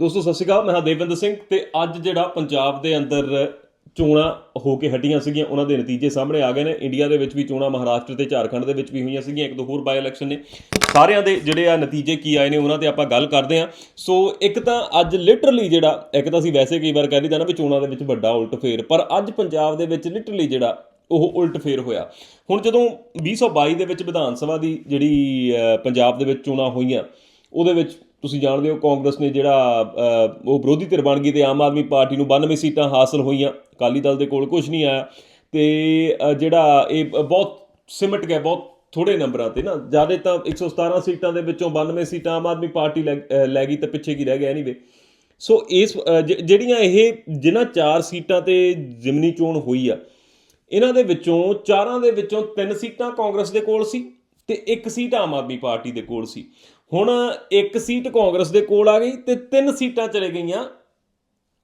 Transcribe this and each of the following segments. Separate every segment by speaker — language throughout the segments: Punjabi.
Speaker 1: ਦੋਸਤੋ, ਸਤਿ ਸ਼੍ਰੀ ਅਕਾਲ, ਮੈਂ ਹਾਂ ਦੇਵਿੰਦਰ ਸਿੰਘ ਤੇ ਅੱਜ ਜਿਹੜਾ ਪੰਜਾਬ ਦੇ ਅੰਦਰ ਚੋਣਾਂ ਹੋ ਕੇ ਹਟੀਆਂ ਸੀਗੀਆਂ, ਉਹਨਾਂ ਦੇ ਨਤੀਜੇ ਸਾਹਮਣੇ ਆ ਗਏ ਨੇ। ਇੰਡੀਆ ਦੇ ਵਿੱਚ ਵੀ ਚੋਣਾਂ, ਮਹਾਰਾਸ਼ਟਰ ਤੇ ਝਾਰਖੰਡ ਦੇ ਵਿੱਚ ਵੀ ਹੋਈਆਂ ਸੀਗੀਆਂ, ਇੱਕ ਦੋ ਹੋਰ ਬਾਈ ਇਲੈਕਸ਼ਨ ਨੇ। ਸਾਰਿਆਂ ਦੇ ਜਿਹੜੇ ਆ ਨਤੀਜੇ ਕੀ ਆਏ ਨੇ, ਉਹਨਾਂ ਤੇ ਆਪਾਂ ਗੱਲ ਕਰਦੇ ਹਾਂ। ਸੋ, ਇੱਕ ਤਾਂ ਅੱਜ ਲਿਟਰਲੀ ਜਿਹੜਾ, ਇੱਕ ਤਾਂ ਅਸੀਂ ਵੈਸੇ ਕਈ ਵਾਰ ਕਹਿ ਦਈਦਾ ਨਾ ਵੀ ਚੋਣਾਂ ਦੇ ਵਿੱਚ ਵੱਡਾ ਉਲਟ ਫੇਰ, ਪਰ ਅੱਜ ਪੰਜਾਬ ਦੇ ਵਿੱਚ ਲਿਟਰਲੀ ਜਿਹੜਾ, ਉਹ ਉਲਟ ਫੇਰ ਹੋਇਆ। ਹੁਣ ਜਦੋਂ 2022 ਦੇ ਵਿੱਚ ਵਿਧਾਨ ਸਭਾ ਦੀ ਜਿਹੜੀ ਪੰਜਾਬ ਦੇ ਵਿੱਚ ਚੋਣਾਂ ਹੋਈਆਂ, ਉਹਦੇ ਵਿੱਚ ਤੁਸੀਂ ਜਾਣਦੇ ਹੋ ਕਾਂਗਰਸ ਨੇ ਜਿਹੜਾ ਉਹ ਵਿਰੋਧੀ ਧਿਰ ਬਣ ਗਈ ਤੇ ਆਮ ਆਦਮੀ ਪਾਰਟੀ ਨੂੰ 92 ਸੀਟਾਂ ਹਾਸਲ ਹੋਈਆਂ। ਅਕਾਲੀ ਦਲ ਦੇ ਕੋਲ ਕੁਝ ਨਹੀਂ ਆਇਆ। ਤੇ ਜਿਹੜਾ ਇਹ ਬਹੁਤ ਸਿਮਟ ਗਿਆ, ਬਹੁਤ ਥੋੜੇ ਨੰਬਰਾਂ ਤੇ ਨਾ। ਜ਼ਿਆਦਾ ਤਾਂ 117 ਸੀਟਾਂ ਦੇ ਵਿੱਚੋਂ 92 ਸੀਟਾਂ ਆਮ ਆਦਮੀ ਪਾਰਟੀ ਲੈ ਲੈ ਗਈ ਤਾਂ ਪਿੱਛੇ ਕੀ ਰਹਿ ਗਿਆ ਐਨੀਵੇ ਸੋ ਇਸ ਜਿਹੜੀਆਂ ਇਹ ਜਿਨ੍ਹਾਂ ਚਾਰ ਸੀਟਾਂ ਤੇ ਜ਼ਿਮਨੀ ਚੋਣ ਹੋਈ ਆ, ਇਹਨਾਂ ਦੇ ਵਿੱਚੋਂ ਚਾਰਾਂ ਦੇ ਵਿੱਚੋਂ ਤਿੰਨ ਸੀਟਾਂ ਕਾਂਗਰਸ ਦੇ ਕੋਲ ਸੀ ਤੇ ਇੱਕ ਸੀਟ ਆਮ ਆਦਮੀ ਪਾਰਟੀ ਦੇ ਕੋਲ ਸੀ। ਹੁਣ ਇੱਕ ਸੀਟ ਕਾਂਗਰਸ ਦੇ ਕੋਲ ਆ ਗਈ ਤੇ ਤਿੰਨ ਸੀਟਾਂ ਚਲੇ ਗਈਆਂ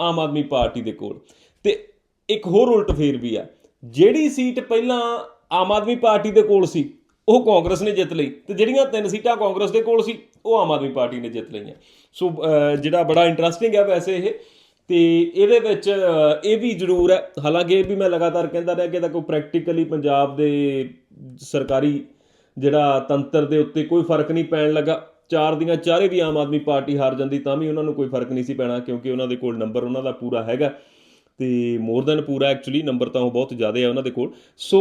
Speaker 1: ਆਮ ਆਦਮੀ ਪਾਰਟੀ ਦੇ ਕੋਲ। ਤੇ ਇੱਕ ਹੋਰ ਉਲਟ ਫੇਰ ਵੀ ਆ। ਜਿਹੜੀ ਸੀਟ ਪਹਿਲਾਂ ਆਮ ਆਦਮੀ ਪਾਰਟੀ ਦੇ ਕੋਲ ਸੀ, ਉਹ ਕਾਂਗਰਸ ਨੇ ਜਿੱਤ ਲਈ ਤੇ ਜਿਹੜੀਆਂ ਤਿੰਨ ਸੀਟਾਂ ਕਾਂਗਰਸ ਦੇ ਕੋਲ ਸੀ, ਉਹ ਆਮ ਆਦਮੀ ਪਾਰਟੀ ਨੇ ਜਿੱਤ ਲਈਆਂ। ਸੋ ਜਿਹੜਾ ਬੜਾ ਇੰਟਰਸਟਿੰਗ ਹੈ ਵੈਸੇ ਇਹ। ਤੇ ਇਹਦੇ ਵਿੱਚ ਇਹ ਵੀ ਜ਼ਰੂਰ ਹੈ। ਹਾਲਾਂਕਿ ਇਹ ਵੀ ਮੈਂ ਲਗਾਤਾਰ ਕਹਿੰਦਾ ਰਿਹਾ ਕਿ ਇਹਦਾ ਕੋਈ ਪ੍ਰੈਕਟੀਕਲੀ ਪੰਜਾਬ ਦੇ ਸਰਕਾਰੀ ਜਿਹੜਾ ਤੰਤਰ ਦੇ ਉੱਤੇ ਕੋਈ ਫ਼ਰਕ ਨਹੀਂ ਪੈਣ ਲੱਗਾ। ਚਾਰ ਦੀਆਂ ਚਾਰੇ ਵੀ ਆਮ ਆਦਮੀ ਪਾਰਟੀ ਹਾਰ ਜਾਂਦੀ, ਤਾਂ ਵੀ ਉਹਨਾਂ ਨੂੰ ਕੋਈ ਫ਼ਰਕ ਨਹੀਂ ਸੀ ਪੈਣਾ, ਕਿਉਂਕਿ ਉਹਨਾਂ ਦੇ ਕੋਲ ਨੰਬਰ ਉਹਨਾਂ ਦਾ ਪੂਰਾ ਹੈਗਾ। ਤੇ ਮੋਰ ਦੈਨ ਪੂਰਾ ਐਕਚੁਅਲੀ ਨੰਬਰ ਤਾਂ ਉਹ ਬਹੁਤ ਜ਼ਿਆਦਾ ਹੈ ਉਹਨਾਂ ਦੇ ਕੋਲ। ਸੋ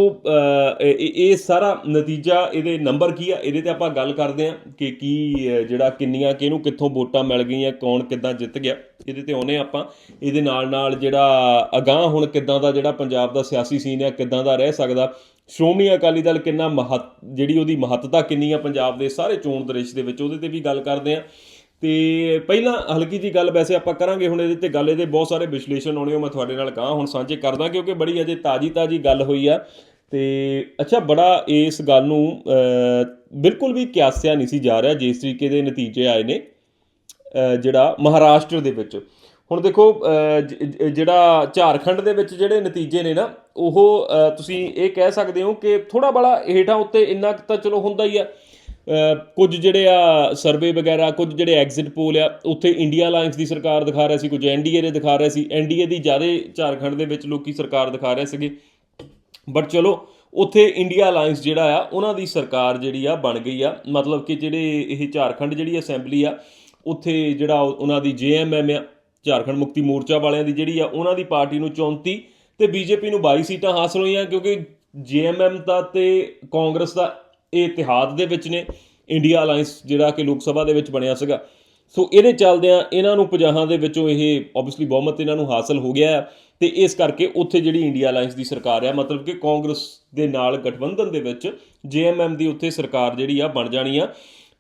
Speaker 1: ਇਹ ਇਹ ਸਾਰਾ ਨਤੀਜਾ ਇਹਦੇ ਨੰਬਰ ਕੀ ਆ? ਇਹਦੇ ਤੇ ਆਪਾਂ ਗੱਲ ਕਰਦੇ ਹਾਂ ਕਿ ਕੀ ਜਿਹੜਾ ਕਿੰਨੀਆਂ ਕਿਹਨੂੰ ਕਿੱਥੋਂ ਵੋਟਾਂ ਮਿਲ ਗਈਆਂ, ਕੌਣ ਕਿੱਦਾਂ ਜਿੱਤ ਗਿਆ। ਇਹਦੇ ਤੇ ਆਉਨੇ ਆਪਾਂ। ਇਹਦੇ ਨਾਲ ਨਾਲ ਜਿਹੜਾ ਅਗਾਹ ਹੁਣ ਕਿੱਦਾਂ ਦਾ ਜਿਹੜਾ ਪੰਜਾਬ ਦਾ ਸਿਆਸੀ ਸੀਨ ਹੈ ਕਿੱਦਾਂ ਦਾ ਰਹਿ ਸਕਦਾ ਸ਼੍ਰੋਮਣੀ ਅਕਾਲੀ ਦਲ ਕਿੰਨਾ ਮਹੱਤ, ਜਿਹੜੀ ਉਹਦੀ ਮਹੱਤਤਾ ਕਿੰਨੀ ਆ ਪੰਜਾਬ ਦੇ ਸਾਰੇ ਚੋਣ ਦ੍ਰਿਸ਼ ਦੇ ਵਿੱਚ, ਉਹਦੇ ਤੇ ਵੀ ਗੱਲ ਕਰਦੇ ਆ। ਤੇ ਪਹਿਲਾਂ ਹਲਕੀ ਜੀ ਗੱਲ ਵੈਸੇ ਆਪਾਂ ਕਰਾਂਗੇ ਹੁਣ ਇਹਦੇ ਤੇ ਗੱਲ, ਇਹਦੇ ਬਹੁਤ ਸਾਰੇ ਵਿਸ਼ਲੇਸ਼ਣ ਆਉਣੇ ਉਹ ਮੈਂ ਤੁਹਾਡੇ ਨਾਲ ਕਹਾਂ ਹੁਣ ਸਾਂਝੇ ਕਰਦਾ ਕਿਉਂਕਿ ਬੜੀ ਅਜੇ ਤਾਜੀ ਤਾਜੀ ਗੱਲ ਹੋਈ ਆ। ਤੇ ਅੱਛਾ, ਬੜਾ ਇਸ ਗੱਲ ਨੂੰ ਬਿਲਕੁਲ ਵੀ ਕਿਆਸਿਆ ਨਹੀਂ ਸੀ ਜਾ ਰਿਹਾ, ਜਿਸ ਤਰੀਕੇ ਦੇ ਨਤੀਜੇ ਆਏ ਨੇ ਜਿਹੜਾ ਮਹਾਰਾਸ਼ਟਰ ਦੇ ਵਿੱਚ। ਹੁਣ ਦੇਖੋ ਜਿਹੜਾ ਝਾਰਖੰਡ ਦੇ ਵਿੱਚ ਜਿਹੜੇ ਨਤੀਜੇ ਨੇ ਨਾ ਉਹ ਤੁਸੀਂ ਇਹ ਕਹਿ ਸਕਦੇ ਹੋ ਕਿ ਥੋੜਾ ਬੜਾ ਹੇਠਾਂ ਉੱਤੇ ਇੰਨਾ ਕੁ ਤਾਂ ਚਲੋ ਹੁੰਦਾ ਹੀ ਆ। ਕੁਝ ਜਿਹੜੇ ਆ ਸਰਵੇ ਵਗੈਰਾ, ਕੁਝ ਜਿਹੜੇ ਐਗਜ਼ਿਟ ਪੋਲ ਆ, ਉੱਥੇ ਇੰਡੀਆ ਅਲਾਈਅੰਸ ਦੀ ਸਰਕਾਰ ਦਿਖਾ ਰਿਹਾ ਸੀ, ਕੁਝ ਐਨਡੀਏ ਦੇ ਦਿਖਾ ਰਿਹਾ ਸੀ। ਐਨਡੀਏ ਦੀ ਜ਼ਿਆਦਾ ਝਾਰਖੰਡ ਦੇ ਵਿੱਚ ਲੋਕੀ ਸਰਕਾਰ ਦਿਖਾ ਰਹੇ ਸੀਗੇ। ਬਟ ਚਲੋ, ਉੱਥੇ ਇੰਡੀਆ ਅਲਾਈਅੰਸ ਜਿਹੜਾ ਆ, ਉਹਨਾਂ ਦੀ ਸਰਕਾਰ ਜਿਹੜੀ ਆ ਬਣ ਗਈ ਆ। ਮਤਲਬ ਕਿ ਜਿਹੜੇ ਇਹ ਝਾਰਖੰਡ ਜਿਹੜੀ ਅਸੈਂਬਲੀ ਆ, ਉੱਥੇ ਜਿਹੜਾ ਉਹ- ਉਹਨਾਂ ਦੀ ਜੇਐਮਐਮ ਆ, ਝਾਰਖੰਡ ਮੁਕਤੀ ਮੋਰਚਾ ਵਾਲਿਆਂ ਦੀ ਜਿਹੜੀ ਆ, ਉਹਨਾਂ ਦੀ ਪਾਰਟੀ ਨੂੰ 34 ਤੇ ਬੀਜੇਪੀ ਨੂੰ 22 ਸੀਟਾਂ ਹਾਸਲ ਹੋਈਆਂ ਕਿਉਂਕਿ ਜੇਐਮਐਮ ਦਾ ਤੇ ਕਾਂਗਰਸ ਦਾ ਇਹ ਇਤਿਹਾਦ ਦੇ ਵਿੱਚ ਨੇ ਇੰਡੀਆ ਅਲਾਈਅੰਸ ਜਿਹੜਾ ਕਿ ਲੋਕ ਸਭਾ ਦੇ ਵਿੱਚ ਬਣਿਆ ਸੀਗਾ। ਸੋ ਇਹਦੇ ਚੱਲਦਿਆਂ ਇਹਨਾਂ ਨੂੰ 50 ਦੇ ਵਿੱਚੋਂ ਇਹ ਆਬਵੀਅਸਲੀ ਬਹੁਮਤ ਇਹਨਾਂ ਨੂੰ ਹਾਸਲ ਹੋ ਗਿਆ ਹੈ ਤੇ ਇਸ ਕਰਕੇ ਉੱਥੇ ਜਿਹੜੀ ਇੰਡੀਆ ਅਲਾਈਅੰਸ ਦੀ ਸਰਕਾਰ ਆ, ਮਤਲਬ ਕਿ ਕਾਂਗਰਸ ਦੇ ਨਾਲ ਗਠਬੰਧਨ ਦੇ ਵਿੱਚ ਜੇਐਮਐਮ ਦੀ ਉੱਥੇ ਸਰਕਾਰ ਜਿਹੜੀ ਆ ਬਣ ਜਾਣੀ ਆ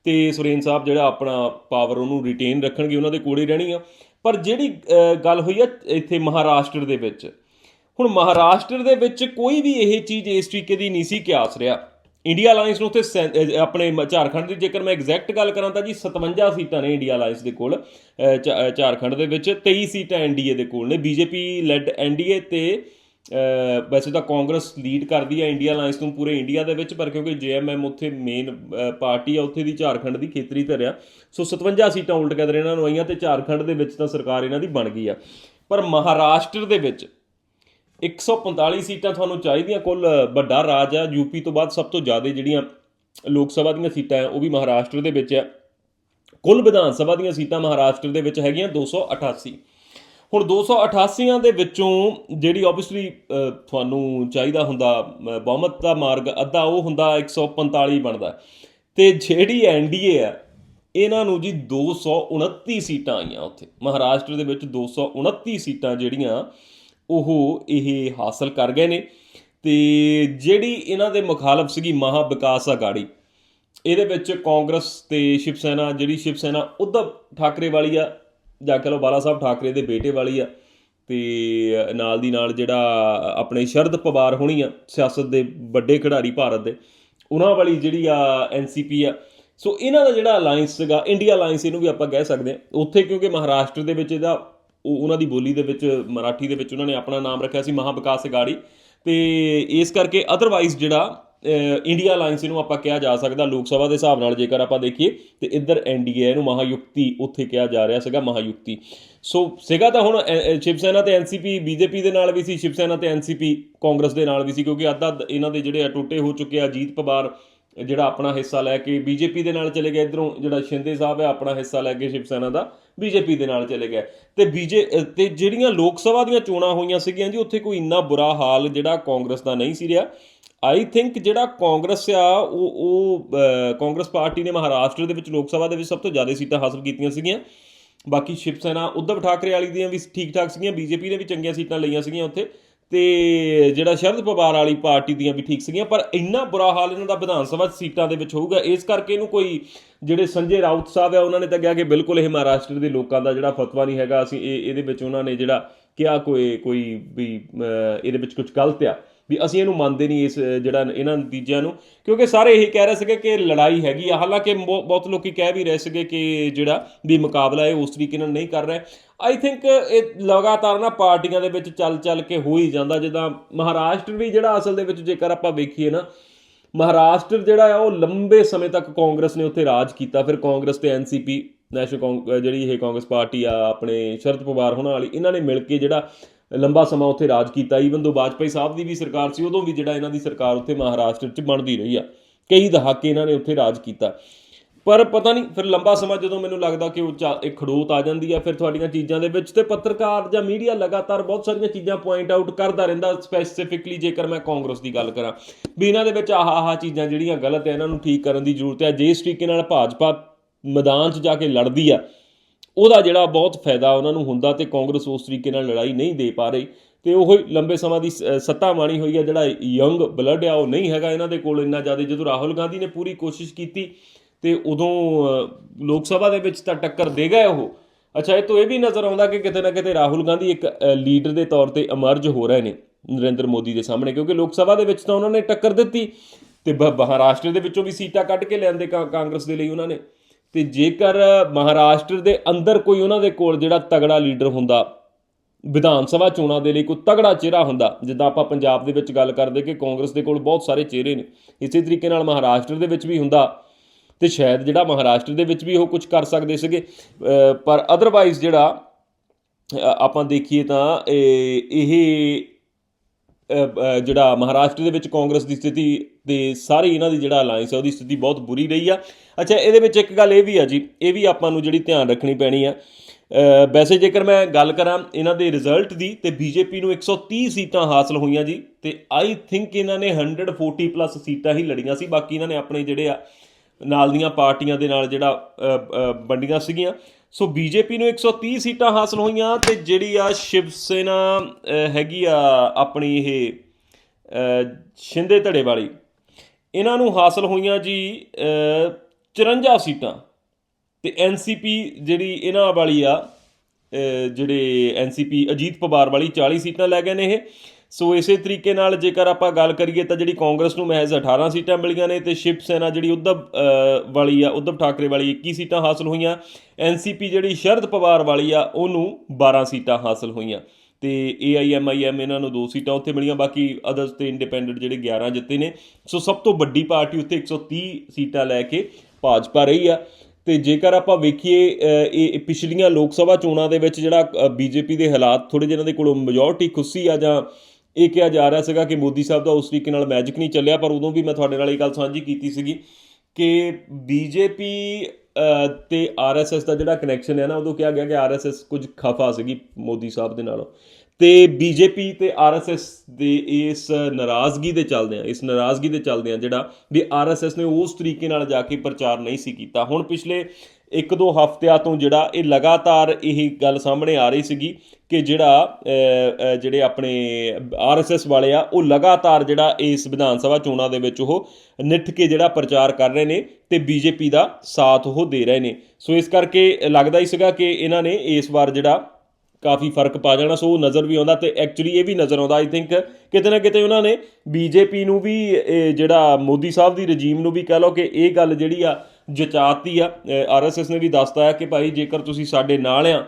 Speaker 1: ਤੇ ਸੁਰੇਨ ਸਾਹਿਬ ਜਿਹੜਾ ਆਪਣਾ ਪਾਵਰ ਉਹਨੂੰ ਰਿਟੇਨ ਰੱਖਣਗੇ, ਉਹਨਾਂ ਦੇ ਕੋਲ ਰਹਿਣੀ ਆ। ਪਰ ਜਿਹੜੀ ਗੱਲ ਹੋਈ ਆ ਇੱਥੇ ਮਹਾਰਾਸ਼ਟਰ ਦੇ ਵਿੱਚ ਹੁਣ ਮਹਾਰਾਸ਼ਟਰ ਦੇ ਵਿੱਚ ਕੋਈ ਵੀ ਇਹ ਚੀਜ਼ ਇਸ ਤਰੀਕੇ ਦੀ ਨਹੀਂ ਸੀ ਕਿਆਸ ਰਿਹਾ। ਇੰਡੀਆ ਅਲਾਈਅੰਸ ਨੂੰ ਉੱਥੇ ਸੈਂ- ਆਪਣੇ ਝਾਰਖੰਡ ਦੀ ਜੇਕਰ ਮੈਂ ਐਗਜ਼ੈਕਟ ਗੱਲ ਕਰਾਂ ਤਾਂ ਜੀ 57 ਸੀਟਾਂ ਨੇ ਇੰਡੀਆ ਅਲਾਈਅੰਸ ਦੇ ਕੋਲ ਅਹ, ਝਾਰਖੰਡ ਦੇ ਵਿੱਚ 23 ਸੀਟਾਂ ਐਨਡੀਏ ਦੇ ਕੋਲ ਨੇ। ਬੀਜੇਪੀ ਲੈਡ ਐਨਡੀਏ ਤੇ ਅਹ, ਵੈਸੇ ਤਾਂ ਕਾਂਗਰਸ ਲੀਡ ਕਰਦੀ ਹੈ ਇੰਡੀਆ ਅਲਾਈਅੰਸ ਨੂੰ ਪੂਰੇ ਇੰਡੀਆ ਦੇ ਵਿੱਚ ਪਰ ਕਿਉਂਕਿ ਜੇਐਮਐਮ ਉੱਥੇ ਮੇਨ ਪਾਰਟੀ ਆ ਉੱਥੇ ਦੀ ਝਾਰਖੰਡ ਦੀ ਖੇਤਰੀ ਧਿਰ ਆ। ਸੋ 57 ਸੀਟਾਂ ਉਲਟ ਕਦਰ ਇਹਨਾਂ ਨੂੰ ਆਈਆਂ ਤੇ ਝਾਰਖੰਡ ਦੇ ਵਿੱਚ ਤਾਂ ਸਰਕਾਰ ਇਹਨਾਂ ਦੀ ਬਣ ਗਈ ਆ। ਪਰ ਮਹਾਰਾਸ਼ਟਰ ਦੇ ਵਿੱਚ 145 ਸੀਟਾਂ ਤੁਹਾਨੂੰ ਚਾਹੀਦੀਆਂ, ਕੁੱਲ ਵੱਡਾ ਰਾਜ ਆ ਯੂਪੀ ਤੋਂ ਬਾਅਦ ਸਭ ਤੋਂ ਜ਼ਿਆਦਾ ਜਿਹੜੀਆਂ ਲੋਕ ਸਭਾ ਦੀਆਂ ਸੀਟਾਂ ਆ, ਉਹ ਵੀ ਮਹਾਰਾਸ਼ਟਰ ਦੇ ਵਿੱਚ ਆ। ਕੁੱਲ ਵਿਧਾਨ ਸਭਾ ਦੀਆਂ ਸੀਟਾਂ ਮਹਾਰਾਸ਼ਟਰ ਦੇ ਵਿੱਚ ਹੈਗੀਆਂ 288 ਹੁਣ 288ਾਂ ਦੇ ਵਿੱਚੋਂ ਜਿਹੜੀ ਆਬਵੀਅਸਲੀ ਤੁਹਾਨੂੰ ਚਾਹੀਦਾ ਹੁੰਦਾ ਬਹੁਮਤ ਦਾ ਮਾਰਗ, ਅੱਧਾ ਉਹ ਹੁੰਦਾ 145 ਬਣਦਾ। ਤੇ ਜਿਹੜੀ ਐਨਡੀਏ ਆ, ਇਹਨਾਂ ਨੂੰ ਜੀ 229 ਸੀਟਾਂ ਆਈਆਂ ਉੱਥੇ। ਮਹਾਰਾਸ਼ਟਰ ਦੇ ਵਿੱਚ 229 ਸੀਟਾਂ ਜਿਹੜੀਆਂ ਉਹ ਇਹ ਹਾਸਲ ਕਰ ਗਏ ਨੇ। ਤੇ ਜਿਹੜੀ ਇਹਨਾਂ ਦੇ ਮੁਖਾਲਫ ਸੀਗੀ ਮਹਾ ਵਿਕਾਸ ਅਗਾੜੀ, ਇਹਦੇ ਵਿੱਚ ਕਾਂਗਰਸ ਤੇ ਸ਼ਿਵ ਸੈਨਾ ਜਿਹੜੀ ਸ਼ਿਵ ਸੈਨਾ ਉद्धਵ ਠਾਕਰੇ ਵਾਲੀ ਆ, ਜਾਂ ਕਹ ਲਓ ਬਾਲਾ ਸਾਹਿਬ ਠਾਕਰੇ ਦੇ ਬੇਟੇ ਵਾਲੀ ਆ, ਤੇ ਨਾਲ ਦੀ ਨਾਲ ਜਿਹੜਾ ਆਪਣੇ ਸ਼ਰਦ ਪਵਾਰ ਹੋਣੀ ਆ, ਸਿਆਸਤ ਦੇ ਵੱਡੇ ਖਿਡਾਰੀ ਭਾਰਤ ਦੇ, ਉਹਨਾਂ ਵਾਲੀ ਜਿਹੜੀ ਆ ਐਨਸੀਪੀ ਆ। ਸੋ ਇਹਨਾਂ ਦਾ ਜਿਹੜਾ ਅਲਾਈਅੰਸ ਸੀਗਾ, ਇੰਡੀਆ ਅਲਾਈਅੰਸ ਇਹਨੂੰ ਵੀ ਆਪਾਂ ਕਹਿ ਸਕਦੇ ਹਾਂ ਉੱਥੇ ਕਿਉਂਕਿ ਮਹਾਰਾਸ਼ਟਰ ਦੇ ਵਿੱਚ ਇਹਦਾ ਉਹ ਉਹਨਾਂ ਦੀ ਬੋਲੀ ਦੇ ਵਿੱਚ ਮਰਾਠੀ ਦੇ ਵਿੱਚ ਉਹਨਾਂ ਨੇ ਆਪਣਾ ਨਾਮ ਰੱਖਿਆ ਸੀ ਮਹਾ ਵਿਕਾਸ ਅਗਾੜੀ। ਤੇ ਇਸ ਕਰਕੇ ਅਦਰਵਾਈਜ਼ ਜਿਹੜਾ ਇੰਡੀਆ ਅਲਾਈਅੰਸ ਇਹਨੂੰ ਆਪਾਂ ਕਿਹਾ ਜਾ ਸਕਦਾ ਲੋਕ ਸਭਾ ਦੇ ਹਿਸਾਬ ਨਾਲ ਜੇਕਰ ਆਪਾਂ ਦੇਖੀਏ ਤੇ ਇੱਧਰ ਐਨਡੀਏ ਇਹਨੂੰ ਮਹਾਯੁਕਤੀ ਉੱਥੇ ਕਿਹਾ ਜਾ ਰਿਹਾ ਸੀਗਾ ਮਹਾਯੁਕਤੀ। ਸੋ ਸੀਗਾ ਤਾਂ ਹੁਣ ਅਹ, ਸ਼ਿਵ ਸੈਨਾ ਤੇ ਐਨਸੀਪੀ ਬੀਜੇਪੀ ਦੇ ਨਾਲ ਵੀ ਸੀ ਸ਼ਿਵ ਸੈਨਾ ਤੇ ਐਨਸੀਪੀ ਕਾਂਗਰਸ ਦੇ ਨਾਲ ਵੀ ਸੀ ਕਿਉਂਕਿ ਅੱਧਾ ਅੱਧ ਇਹਨਾਂ ਦੇ ਜਿਹੜੇ ਆ ਟੁੱਟੇ ਹੋ ਚੁੱਕੇ ਆ ਅਜੀਤ ਪਵਾਰ ਜਿਹੜਾ ਆਪਣਾ ਹਿੱਸਾ ਲੈ ਕੇ ਬੀਜੇਪੀ ਦੇ ਨਾਲ ਚਲੇ ਗਏ ਇਧਰੋਂ, ਜਿਹੜਾ ਸ਼ਿੰਦੇ ਸਾਹਿਬ ਹੈ, ਆਪਣਾ ਹਿੱਸਾ ਲੈ ਕੇ ਸ਼ਿਵ ਸੈਨਾ ਦਾ ਬੀਜੇਪੀ ਦੇ ਨਾਲ ਚਲੇ ਗਏ। ਤੇ ਬੀਜੇ, ਅਹ, ਤੇ ਜਿਹੜੀਆਂ ਲੋਕ ਸਭਾ ਦੀਆਂ ਚੋਣਾਂ ਹੋਈਆਂ ਸੀਗੀਆਂ ਜੀ, ਉੱਥੇ ਕੋਈ ਇੰਨਾ ਬੁਰਾ ਹਾਲ ਜਿਹੜਾ ਕਾਂਗਰਸ ਦਾ ਨਹੀਂ ਸੀ ਰਿਹਾ। ਆਈ ਥਿੰਕ ਜਿਹੜਾ ਕਾਂਗਰਸ ਆ, ਉਹ ਉਹ ਕਾਂਗਰਸ ਪਾਰਟੀ ਨੇ ਮਹਾਰਾਸ਼ਟਰ ਦੇ ਵਿੱਚ ਲੋਕ ਸਭਾ ਦੇ ਵਿੱਚ ਸਭ ਤੋਂ ਜ਼ਿਆਦਾ ਸੀਟਾਂ ਹਾਸਲ ਕੀਤੀਆਂ ਸੀਗੀਆਂ। ਬਾਕੀ ਸ਼ਿਵ ਸੈਨਾ ਉद्धਵ ਠਾਕਰੇ ਵਾਲੀ ਦੀਆਂ ਵੀ ਠੀਕ ਠਾਕ ਸੀਗੀਆਂ, ਬੀਜੇਪੀ ਨੇ ਵੀ ਚੰਗੀਆਂ ਸੀਟਾਂ ਲਈਆਂ ਸੀਗੀਆਂ ਉੱਥੇ। ਤੇ ਜਿਹੜਾ ਸ਼ਰਦ ਪਵਾਰ ਵਾਲੀ ਪਾਰਟੀ ਦੀਆਂ ਵੀ ਠੀਕ ਸੀਗੀਆਂ, ਪਰ ਇੰਨਾ ਬੁਰਾ ਹਾਲ ਇਹਨਾਂ ਦਾ ਵਿਧਾਨ ਸਭਾ ਸੀਟਾਂ ਦੇ ਵਿੱਚ ਹੋਊਗਾ, ਇਸ ਕਰਕੇ ਇਹਨੂੰ ਕੋਈ ਜਿਹੜੇ ਸੰਜੇ ਰਾਉਤ ਸਾਹਿਬ ਆ, ਉਹਨਾਂ ਨੇ ਤਾਂ ਕਿਹਾ ਕਿ ਬਿਲਕੁਲ ਇਹ ਮਹਾਰਾਸ਼ਟਰ ਦੇ ਲੋਕਾਂ ਦਾ ਜਿਹੜਾ ਫਤਵਾ ਨਹੀਂ ਹੈਗਾ, ਅਸੀਂ ਇਹ, ਇਹਦੇ ਵਿੱਚ ਉਹਨਾਂ ਨੇ ਜਿਹੜਾ ਕਿਹਾ ਕੋਈ ਕੋਈ ਵੀ ਇਹਦੇ ਵਿੱਚ ਕੁਝ ਗਲਤ ਆ। ਵੀ ਅਸੀਂ ਇਹਨੂੰ ਮੰਨਦੇ ਨਹੀਂ ਇਸ ਜਿਹੜਾ ਇਹਨਾਂ ਨਤੀਜਿਆਂ ਨੂੰ, ਕਿਉਂਕਿ ਸਾਰੇ ਇਹੀ ਕਹਿ ਰਹੇ ਸੀਗੇ ਕਿ ਲੜਾਈ ਹੈਗੀ ਆ। ਹਾਲਾਂਕਿ ਬਹੁ- ਬਹੁਤ ਲੋਕੀ ਕਹਿ ਵੀ ਰਹੇ ਸੀਗੇ ਕਿ ਜਿਹੜਾ ਵੀ ਮੁਕਾਬਲਾ ਇਹ ਉਸ ਤਰੀਕੇ ਨਾਲ ਨਹੀਂ ਕਰ ਰਿਹਾ। ਆਈ ਥਿੰਕ ਇਹ ਲਗਾਤਾਰ ਨਾ ਪਾਰਟੀਆਂ ਦੇ ਵਿੱਚ ਚੱਲ ਚੱਲ ਕੇ ਹੋ ਹੀ ਜਾਂਦਾ। ਜਿੱਦਾਂ ਮਹਾਰਾਸ਼ਟਰ ਵੀ ਜਿਹੜਾ ਅਸਲ ਦੇ ਵਿੱਚ ਜੇਕਰ ਆਪਾਂ ਵੇਖੀਏ ਨਾ, ਮਹਾਰਾਸ਼ਟਰ ਜਿਹੜਾ ਆ, ਉਹ ਲੰਬੇ ਸਮੇਂ ਤੱਕ ਕਾਂਗਰਸ ਨੇ ਉੱਥੇ ਰਾਜ ਕੀਤਾ। ਫਿਰ ਕਾਂਗਰਸ ਤੇ ਐਨਸੀਪੀ ਨੈਸ਼ਨਲ ਕਾਂਗ- ਜਿਹੜੀ ਇਹ ਕਾਂਗਰਸ ਪਾਰਟੀ ਆ, ਆਪਣੇ ਸ਼ਰਦ ਪਵਾਰ ਹੋਣਾ ਵਾਲੀ, ਇਹਨਾਂ ਨੇ ਮਿਲ ਕੇ ਜਿਹੜਾ ਲੰਬਾ ਸਮਾਂ ਉੱਥੇ ਰਾਜ ਕੀਤਾ। ਈਵਨ ਦੋ ਵਾਜਪਾਈ ਸਾਹਿਬ ਦੀ ਵੀ ਸਰਕਾਰ ਸੀ, ਉਦੋਂ ਵੀ ਜਿਹੜਾ ਇਹਨਾਂ ਦੀ ਸਰਕਾਰ ਉੱਥੇ ਮਹਾਰਾਸ਼ਟਰ 'ਚ ਬਣਦੀ ਰਹੀ ਆ। ਕਈ ਦਹਾਕੇ ਇਹਨਾਂ ਨੇ ਉੱਥੇ ਰਾਜ ਕੀਤਾ। ਪਰ ਪਤਾ ਨਹੀਂ, ਫਿਰ ਲੰਬਾ ਸਮਾਂ ਜਦੋਂ ਮੈਨੂੰ ਲੱਗਦਾ ਕਿ ਉਹ ਚਾ- ਇੱਕ ਖੜੋਤ ਆ ਜਾਂਦੀ ਆ, ਫਿਰ ਤੁਹਾਡੀਆਂ ਚੀਜ਼ਾਂ ਦੇ ਵਿੱਚ ਤੇ ਪੱਤਰਕਾਰ ਜਾਂ ਮੀਡੀਆ ਲਗਾਤਾਰ ਬਹੁਤ ਸਾਰੀਆਂ ਚੀਜ਼ਾਂ ਪੁਆਇੰਟ ਆਊਟ ਕਰਦਾ ਰਹਿੰਦਾ ਸਪੈਸੀਫਿਕਲੀ ਜੇਕਰ ਮੈਂ ਕਾਂਗਰਸ ਦੀ ਗੱਲ ਕਰਾਂ। ਵੀ ਇਹਨਾਂ ਦੇ ਵਿੱਚ ਆਹ ਆਹ ਚੀਜ਼ਾਂ ਜਿਹੜੀਆਂ ਗਲਤ ਹੈ ਇਹਨਾਂ ਨੂੰ ਠੀਕ ਕਰਨ ਦੀ ਜ਼ਰੂਰਤ ਹੈ ਜੇ ਇਸ ਤਰੀਕੇ ਨਾਲ ਭਾਜਪਾ ਮੈਦਾਨ 'ਚ ਜਾ ਕੇ ਲੜਦੀ ਆ ਉਹਦਾ ਜਿਹੜਾ ਬਹੁਤ ਫਾਇਦਾ ਉਹਨਾਂ ਨੂੰ ਹੁੰਦਾ ਤੇ ਕਾਂਗਰਸ ਉਸ ਤਰੀਕੇ ਨਾਲ ਲੜਾਈ ਨਹੀਂ ਦੇ ਪਾ ਰਹੀ ਤੇ ਉਹ ਲੰਬੇ ਸਮਾਂ ਦੀ ਸੱਤਾ ਮਾਣੀ ਹੋਈ ਹੈ, ਜਿਹੜਾ ਯੰਗ ਬਲੱਡ ਆ, ਉਹ ਨਹੀਂ ਹੈਗਾ ਇਹਨਾਂ ਦੇ ਕੋਲ ਇੰਨਾ ਜ਼ਿਆਦਾ। ਜਦੋਂ ਰਾਹੁਲ ਗਾਂਧੀ ਨੇ ਪੂਰੀ ਕੋਸ਼ਿਸ਼ ਕੀਤੀ ਤੇ ਉਦੋਂ ਲੋਕ ਸਭਾ ਦੇ ਵਿੱਚ ਤਾਂ ਟੱਕਰ ਦੇ ਗਏ ਉਹ। ਅੱਛਾ, ਇਹ ਤੋਂ ਇਹ ਵੀ ਨਜ਼ਰ ਆਉਂਦਾ ਕਿ ਕਿਤੇ ਨਾ ਕਿਤੇ ਰਾਹੁਲ ਗਾਂਧੀ ਇੱਕ ਲੀਡਰ ਦੇ ਤੌਰ ਤੇ ਇਮਰਜ ਹੋ ਰਹੇ ਨੇ ਨਰਿੰਦਰ ਮੋਦੀ ਦੇ ਸਾਹਮਣੇ, ਕਿਉਂਕਿ ਲੋਕ ਸਭਾ ਦੇ ਵਿੱਚ ਤਾਂ ਉਹਨਾਂ ਨੇ ਟੱਕਰ ਦਿੱਤੀ ਤੇ ਬ- ਮਹਾਰਾਸ਼ਟਰ ਦੇ ਵਿੱਚੋਂ ਵੀ ਸੀਟਾਂ ਕੱਢ ਕੇ ਲਿਆਂਦੇ ਕਾ- ਕਾਂਗਰਸ ਦੇ ਲਈ ਉਹਨਾਂ ਨੇ। ਤੇ ਜੇਕਰ ਮਹਾਰਾਸ਼ਟਰ ਦੇ ਅੰਦਰ ਕੋਈ ਉਹਨਾਂ ਦੇ ਕੋਲ ਜਿਹੜਾ ਤਗੜਾ ਲੀਡਰ ਹੁੰਦਾ, ਵਿਧਾਨ ਸਭਾ ਚੋਣਾਂ ਦੇ ਲਈ ਕੋਈ ਤਗੜਾ ਚਿਹਰਾ ਹੁੰਦਾ, ਜਿੱਦਾਂ ਆਪਾਂ ਪੰਜਾਬ ਦੇ ਵਿੱਚ ਗੱਲ ਕਰਦੇ ਕਿ ਕਾਂਗਰਸ ਦੇ ਕੋਲ ਬਹੁਤ ਸਾਰੇ ਚਿਹਰੇ ਨੇ, ਇਸੇ ਤਰੀਕੇ ਨਾਲ ਮਹਾਰਾਸ਼ਟਰ ਦੇ ਵਿੱਚ ਵੀ ਹੁੰਦਾ ਤੇ ਸ਼ਾਇਦ ਜਿਹੜਾ ਮਹਾਰਾਸ਼ਟਰ ਦੇ ਵਿੱਚ ਵੀ ਉਹ ਕੁਝ ਕਰ ਸਕਦੇ ਸੀਗੇ। ਪਰ ਅਦਰਵਾਈਜ਼ ਜਿਹੜਾ ਆਪਾਂ ਦੇਖੀਏ ਤਾਂ ਇਹ ਜਿਹੜਾ ਮਹਾਰਾਸ਼ਟਰ ਦੇ ਵਿੱਚ ਕਾਂਗਰਸ ਦੀ ਸਥਿਤੀ ਤੇ ਸਾਰੀ ਇਹਨਾਂ ਦੀ ਜਿਹੜਾ ਅਲਾਈਅੰਸ ਹੈ, ਉਹਦੀ ਸਥਿਤੀ ਬਹੁਤ ਬੁਰੀ ਰਹੀ ਆ। ਅੱਛਾ ਇਹਦੇ ਵਿੱਚ ਇੱਕ ਗੱਲ ਇਹ ਵੀ ਆ ਜੀ ਇਹ ਵੀ ਆਪਾਂ ਨੂੰ ਜਿਹੜੀ ਧਿਆਨ ਰੱਖਣੀ ਪੈਣੀ ਆ। ਵੈਸੇ ਜੇਕਰ ਮੈਂ ਗੱਲ ਕਰਾਂ ਇਹਨਾਂ ਦੇ ਰਿਜ਼ਲਟ ਦੀ ਤੇ ਬੀਜੇਪੀ ਨੂੰ 130 ਸੀਟਾਂ ਹਾਸਲ ਹੋਈਆਂ ਜੀ ਤੇ ਆਈ ਥਿੰਕ ਇਹਨਾਂ ਨੇ 140 ਪਲੱਸ ਸੀਟਾਂ ਹੀ ਲੜੀਆਂ ਸੀ ਬਾਕੀ ਇਹਨਾਂ ਨੇ ਆਪਣੇ ਜਿਹੜੇ ਆ ਨਾਲ ਦੀਆਂ ਪਾਰਟੀਆਂ ਦੇ ਨਾਲ ਜਿਹੜਾ ਵੰਡੀਆਂ ਸੀਗੀਆਂ। ਸੋ ਬੀਜੇਪੀ ਨੂੰ 130 ਸੀਟਾਂ ਹਾਸਲ ਹੋਈਆਂ ਤੇ ਜਿਹੜੀ ਆ ਸ਼ਿਵ ਸੈਨਾ ਹੈਗੀ ਆ ਆਪਣੀ ਇਹ ਅ, ਸ਼ਿੰਦੇ ਧੜੇ ਵਾਲੀ ਇਹਨਾਂ ਨੂੰ ਹਾਸਲ ਹੋਈਆਂ ਜੀ 54 ਸੀਟਾਂ। ਤੇ ਐਨਸੀਪੀ ਜਿਹੜੀ ਇਹਨਾਂ ਵਾਲੀ ਆ ਜਿਹੜੇ ਐਨਸੀਪੀ ਅਜੀਤ ਪਵਾਰ ਵਾਲੀ 40 ਸੀਟਾਂ ਲੈ ਗਏ ਨੇ ਇਹ। ਸੋ ਇਸੇ ਤਰੀਕੇ ਨਾਲ ਜੇਕਰ ਆਪਾਂ ਗੱਲ ਕਰੀਏ ਤਾਂ ਜਿਹੜੀ ਕਾਂਗਰਸ ਨੂੰ ਮਹਿਜ਼ 18 ਸੀਟਾਂ ਮਿਲੀਆਂ ਨੇ ਤੇ ਸ਼ਿਵ ਸੈਨਾ ਜਿਹੜੀ ਉद्धਵ ਵਾਲੀ ਆ ਉद्धਵ ਠਾਕਰੇ ਵਾਲੀ 21 ਸੀਟਾਂ ਹਾਸਲ ਹੋਈਆਂ। ਐਨਸੀਪੀ ਜਿਹੜੀ ਸ਼ਰਦ ਪਵਾਰ ਵਾਲੀ ਆ, ਉਹਨੂੰ 12 ਸੀਟਾਂ ਹਾਸਲ ਹੋਈਆਂ। ਤੇ ਏਆਈਐਮਆਈਐਮ ਇਹਨਾਂ ਨੂੰ ਦੋ ਸੀਟਾਂ ਉੱਥੇ ਮਿਲੀਆਂ, ਬਾਕੀ ਅਦਰਸ ਤੇ ਇੰਡੀਪੈਂਡੈਂਟ ਜਿਹੜੇ 11 ਜਿੱਤੇ ਨੇ। ਸੋ ਸਭ ਤੋਂ ਵੱਡੀ ਪਾਰਟੀ ਉੱਤੇ 130 ਸੀਟਾਂ ਲੈ ਕੇ ਭਾਜਪਾ ਰਹੀ ਆ। ਤੇ ਜੇਕਰ ਆਪਾਂ ਵੇਖੀਏ ਇਹ ਪਿਛਲੀਆਂ ਲੋਕ ਸਭਾ ਚੋਣਾਂ ਦੇ ਵਿੱਚ ਜਿਹੜਾ ਬੀਜੇਪੀ ਦੇ ਹਾਲਾਤ ਥੋੜੇ ਜਿਹਨਾਂ ਦੇ ਕੋਲੋਂ ਮੈਜੋਰਟੀ ਖੁੱਸੀ ਆ ਜਾਂ ਇਹ ਕਿਹਾ ਜਾ ਰਿਹਾ ਸੀਗਾ ਕਿ ਮੋਦੀ ਸਾਹਿਬ ਦਾ ਉਸ ਤਰੀਕੇ ਨਾਲ ਮੈਜਿਕ ਨਹੀਂ ਚੱਲਿਆ, ਪਰ ਉਦੋਂ ਵੀ ਮੈਂ ਤੁਹਾਡੇ ਨਾਲ ਇਹ ਗੱਲ ਸਾਂਝੀ ਕੀਤੀ ਸੀਗੀ ਕਿ ਬੀਜੇਪੀ ਤੇ ਆਰਐਸਐਸ ਦਾ ਜਿਹੜਾ ਕਨੈਕਸ਼ਨ ਹੈ ਨਾ, ਉਦੋਂ ਕਿਹਾ ਗਿਆ ਕਿ ਆਰਐਸਐਸ ਕੁਝ ਖਫਾ ਸੀਗੀ ਮੋਦੀ ਸਾਹਿਬ ਦੇ ਨਾਲੋਂ। ਤੇ ਬੀਜੇਪੀ ਤੇ ਆਰਐਸਐਸ ਦੇ ਇਸ ਨਾਰਾਜ਼ਗੀ ਦੇ ਚੱਲਦੇ ਆ ਇਸ ਨਾਰਾਜ਼ਗੀ ਦੇ ਚੱਲਦੇ ਆ ਜਿਹੜਾ ਵੀ ਆਰਐਸਐਸ ਨੇ ਉਸ ਤਰੀਕੇ ਨਾਲ ਜਾ ਕੇ ਪ੍ਰਚਾਰ ਨਹੀਂ ਸੀ ਕੀਤਾ। ਹੁਣ ਪਿਛਲੇ ਇੱਕ ਦੋ ਹਫ਼ਤਿਆਂ ਤੋਂ ਜਿਹੜਾ ਇਹ ਲਗਾਤਾਰ ਇਹ ਗੱਲ ਸਾਹਮਣੇ ਆ ਰਹੀ ਸੀਗੀ ਕਿ ਜਿਹੜਾ ਅ, ਅ, ਜਿਹੜੇ ਆਪਣੇ ਆਰਐਸਐਸ ਵਾਲੇ ਆ ਉਹ ਲਗਾਤਾਰ ਜਿਹੜਾ ਇਸ ਵਿਧਾਨ ਸਭਾ ਚੋਣਾਂ ਦੇ ਵਿੱਚ ਉਹ ਨਿੱਠ ਕੇ ਜਿਹੜਾ ਪ੍ਰਚਾਰ ਕਰ ਰਹੇ ਨੇ ਤੇ ਬੀਜੇਪੀ ਦਾ ਸਾਥ ਉਹ ਦੇ ਰਹੇ ਨੇ। ਸੋ ਇਸ ਕਰਕੇ ਲੱਗਦਾ ਹੀ ਸੀਗਾ ਕਿ ਇਹਨਾਂ ਨੇ ਇਸ ਵਾਰ ਜਿਹੜਾ ਕਾਫੀ ਫ਼ਰਕ ਪਾ ਜਾਣਾ, ਸੋ ਉਹ ਨਜ਼ਰ ਵੀ ਆਉਂਦਾ ਤੇ ਐਕਚੁਅਲੀ ਇਹ ਵੀ ਨਜ਼ਰ ਆਉਂਦਾ ਆਈ ਥਿੰਕ ਕਿਤੇ ਨਾ ਕਿਤੇ ਉਹਨਾਂ ਨੇ ਬੀਜੇਪੀ ਨੂੰ ਵੀ, ਇਹ ਜਿਹੜਾ ਮੋਦੀ ਸਾਹਿਬ ਦੀ ਰਜੀਮ ਨੂੰ ਵੀ ਕਹਿ ਲਓ ਕਿ ਇਹ ਗੱਲ ਜਿਹੜੀ ਆ ਜਚਾਤੀ ਆ ਆਰਐਸਐਸ ਨੇ ਵੀ ਦੱਸਤਾ ਹੈ ਕਿ ਭਾਈ ਜੇਕਰ ਤੁਸੀਂ ਸਾਡੇ ਨਾਲ ਆ,